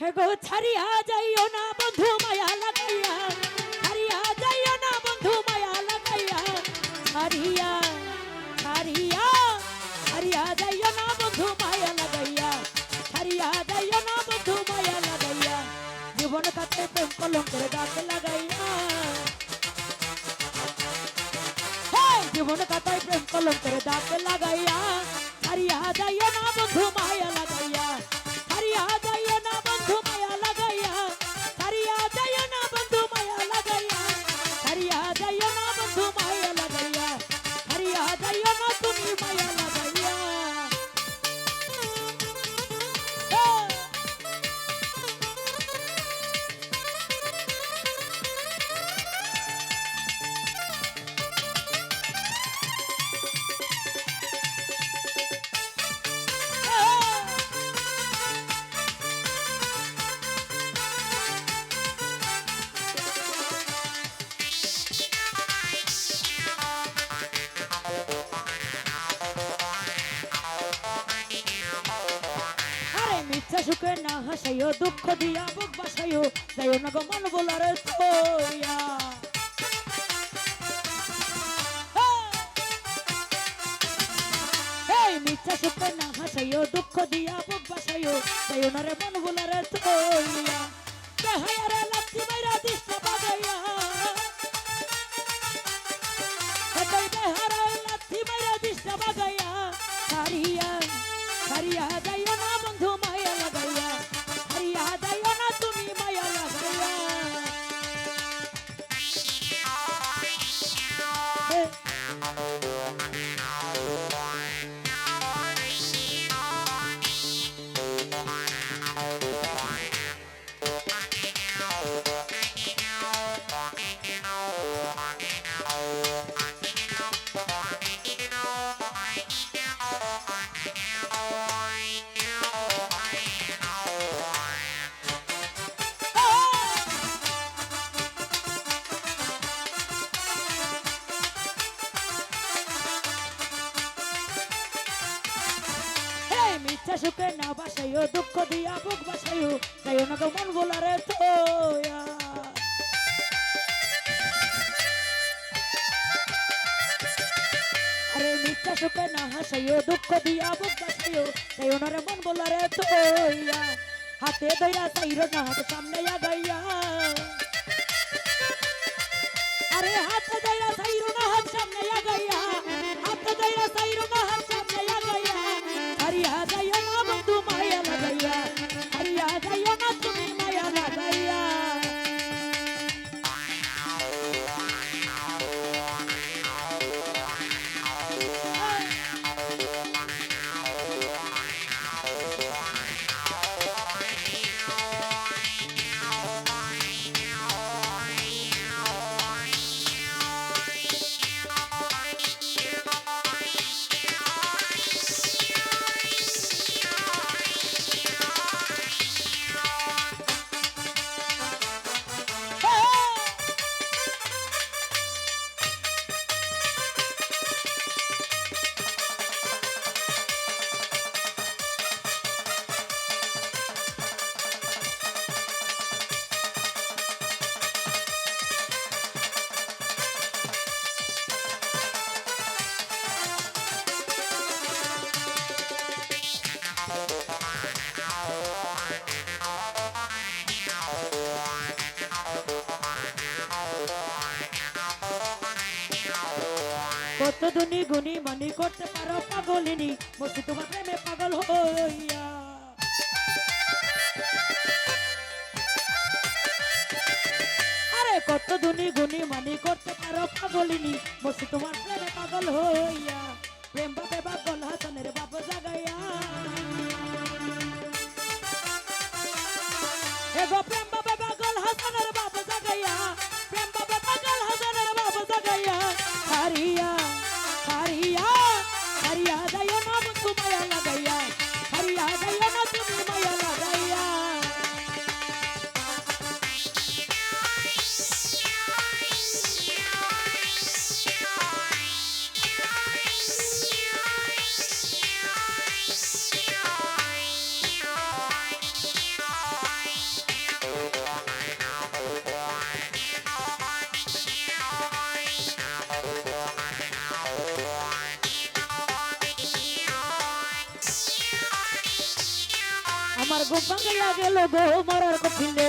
হে গো, ছাড়িয়া যাইও না বন্ধু মায়া লাগাইয়া, ছাড়িয়া যাইও না বন্ধু মায়া লাগাইয়া, ছাড়িয়া ছাড়িয়া ছাড়িয়া যাইও না বন্ধু মায়া লাগাইয়া, ছাড়িয়া যাইও না বন্ধু মায়া লাগাইয়া, জীবন কাটে প্রেম কলঙ্কের দাগ লাগাইয়া। জীবন কাটাই প্রেম কলঙ্কের দাগ লাগাইয়া, ছাড়িয়া যাইও না বন্ধু মায়া লাগাইয়া, ছাড়িয়া হাসাইও, দুঃখ দিয়া বুক বাসাইও, যাইও না গো মন বোলার তোয়া এই মিথ্যা সুখে না হাসাইও, দুঃখ দিয়া বুক বাসাইও, যাইও না রে মন বোলার তোয়া মিথ্যা সুখে না বাসাইও, দুঃখ দিয়া বুক বাসাইও যাইও না মন বলারে মিথ্যা সুখে না হাসাইও, দুঃখ দিয়া বুক বাসাইও যাইও না মন বলারে তোয়া। হাতে দইরা চাইরো না হাত সামনে আগাইয়া। দুনি গুনি মানি করতে পারো পাগলিনি, বসে তোমার প্রেমে পাগল হইয়া। কত দুনি গুনি মানি করতে পারো পাগলিনি, বসে তোমার প্রেমে পাগল হইয়া। প্রেম বাপে পাগল হাসানের বাপ জাগাইয়া। এগো প্রেম আমার ঘুম ভাঙাইয়া গেল গো, মরার কপিলে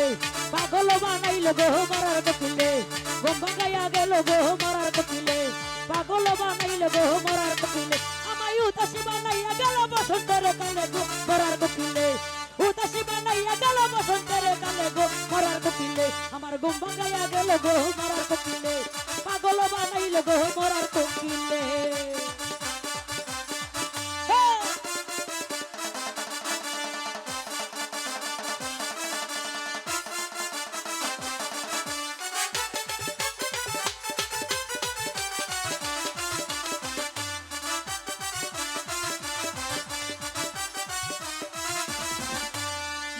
পাগল বানাইল গো, মরার কপিলে ঘুম ভাঙাইয়া গেল গো, মরার কপিলে পাগল বানাইল গো, মরার কপিলে আমায় উদাসী বানাইয়া গেল বসন্তের কালে গো, মরার কপিলে উদাসী বানাইয়া গেল বসন্তের কালে গো, মরার কপিলে আমার ঘুম ভাঙাইয়া গেল গো, মরার কপিলে পাগল বানাইল গো, মরার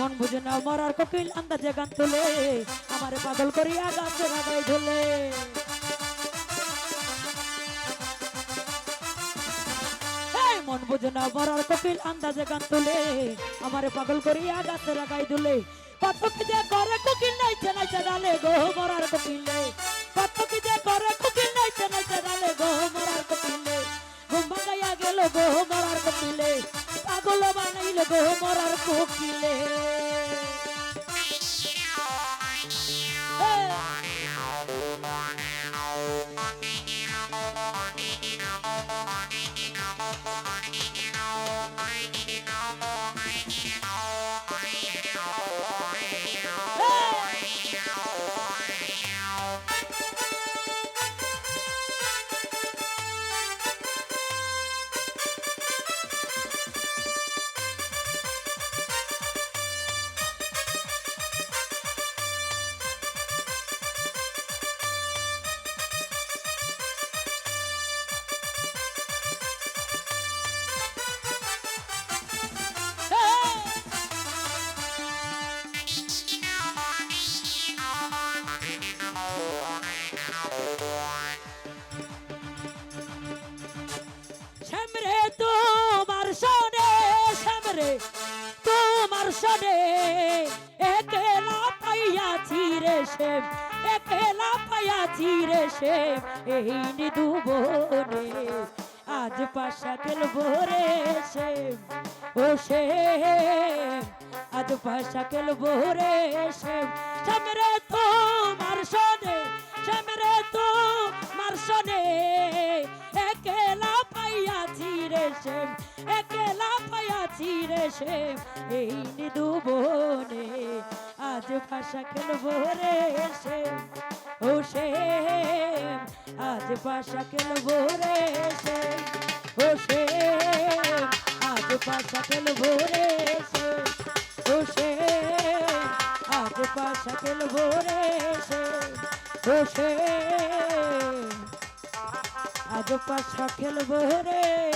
মন বুঝে না মরার কোকিল আন্দাজে গান তোলে। আমারে পাগল করিয়া গাছে ধুলে। মন বুঝে না মরার কোকিল আন্দাজে গান তোলে। আমারে পাগল করিয়া গাছে লাগাই ধুলে। কত কি যে করে কোকিল ডালে গো, মরার কোকিলে কত কি যে you তোমার সনে শ্যামরে, তোমার সনে একেলা পাইয়াছি রে শ্যাম, একেলা পাইয়াছি রে শ্যাম, এই নিদু বনে আজ পাশা খেলব রে শ্যাম, ও শ্যাম, আজ পাশা খেলব রে শ্যাম, শ্যামরে তোমার সনে শ্যাম একেলা পাইয়াছি রে শ্যাম এই নিদু বনে। আজ ভাষা খেলব রে শ্যাম ও শ্যাম আজ ভাষা খেলব রে শ্যাম ও শ্যাম আজ ভাষা খেলব রে শ্যাম ও শ্যাম আজ ভাষা খেলব রে শ্যাম ও শ্যাম আজ পাশা খেলব রে